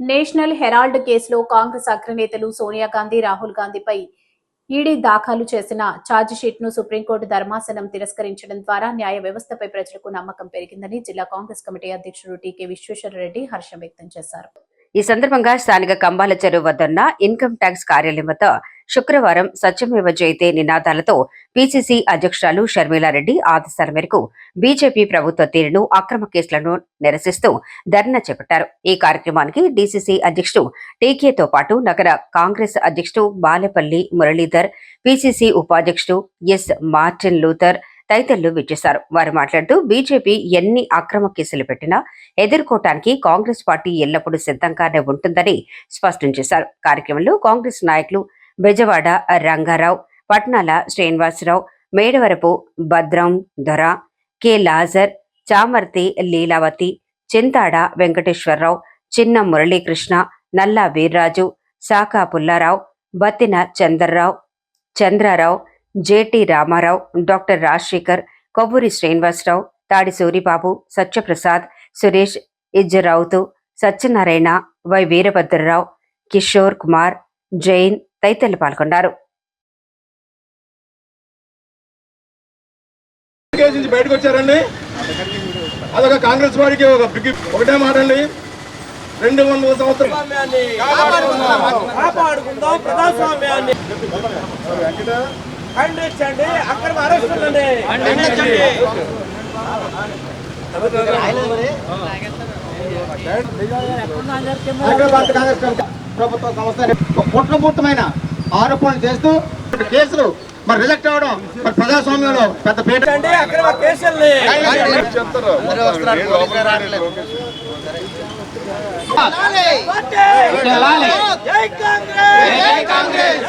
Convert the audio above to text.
National Herald కేసులో కాంగ్రెస్ అగ్రనేతలు సోనియా గాంధీ రాహుల్ గాంధీపై ఈడీ దాఖలు చేసిన ఛార్జిషీట్ను సుప్రీంకోర్టు ధర్మాసనం తిరస్కరించడం ద్వారా న్యాయ వ్యవస్థపై ప్రజలకు నమ్మకం పెరిగిందని జిల్లా కాంగ్రెస్ కమిటీ అధ్యక్షుడు టీకే విశ్వేశ్వరరెడ్డి హర్షం వ్యక్తం చేశారు. ఈ సందర్భంగా స్థానిక కంబాల చెరువు వద్దన్న ఇన్కమ్ ట్యాక్స్ కార్యాలయం వద్ద శుక్రవారం సత్యమేవ జయతే నినాదాలతో పీసీసీ అధ్యక్షురాలు షర్మిలారెడ్డి ఆదేశాల మేరకు బీజేపీ ప్రభుత్వ తీరును అక్రమ కేసులను నిరసిస్తూ ధర్నా చేపట్టారు. ఈ కార్యక్రమానికి డీసీసీ అధ్యక్షుడు టీకేతో పాటు నగర కాంగ్రెస్ అధ్యక్షుడు బాలెపల్లి మురళీధర్ పీసీసీ ఉపాధ్యక్షుడు ఎస్ మార్టిన్ లూథర్ తదితరులు విచ్చేశారు. వారు మాట్లాడుతూ బీజేపీ ఎన్ని అక్రమ కేసులు పెట్టినా ఎదుర్కోవటానికి కాంగ్రెస్ పార్టీ ఎల్లప్పుడూ సిద్ధంగానే ఉంటుందని స్పష్టం చేశారు. కార్యక్రమంలో కాంగ్రెస్ నాయకులు బెజవాడ రంగారావు పట్నాల Srinivasa Rao Medavarapu Bhadram Dora K. Lazar Chamarthi Leelavathi Chintada Venkateswara Rao Chinna Murali Krishna Nalla Veerraju Saka Pulla Rao Battina Chandra Rao Chandra Rao JT Rama Rao doctor Rajasekhar Kovvuri Srinivasa Rao Tadi Suribabu Satya Prasad Suresh ఇజ్జరావుతు Satyanarayana Y Veerabhadrarao Kishore Kumar Jain తదితరులు పాల్గొన్నారు. బయటకు వచ్చారండి. అదొక కాంగ్రెస్ వారికి ఒక big ఒకటే మాట అండి. రెండు వందల సంవత్సరం ప్రజాస్వామ్యాన్ని కాపాడుకుందాం ప్రజాస్వామ్యాన్ని. ఖండించండి అక్రమ అరెస్టులండి. హైదరాబాద్ కాంగ్రెస్ కమిటీ ప్రభుత్వ సంస్థ కుట్రపూర్తమైన ఆరోపణలు చేస్తూ కేసులు మరి రిజెక్ట్ అవ్వడం మరి ప్రజాస్వామ్యంలో పెద్ద పీట ఖండించండి అక్రమ కేసుల్ని జై కాంగ్రెస్!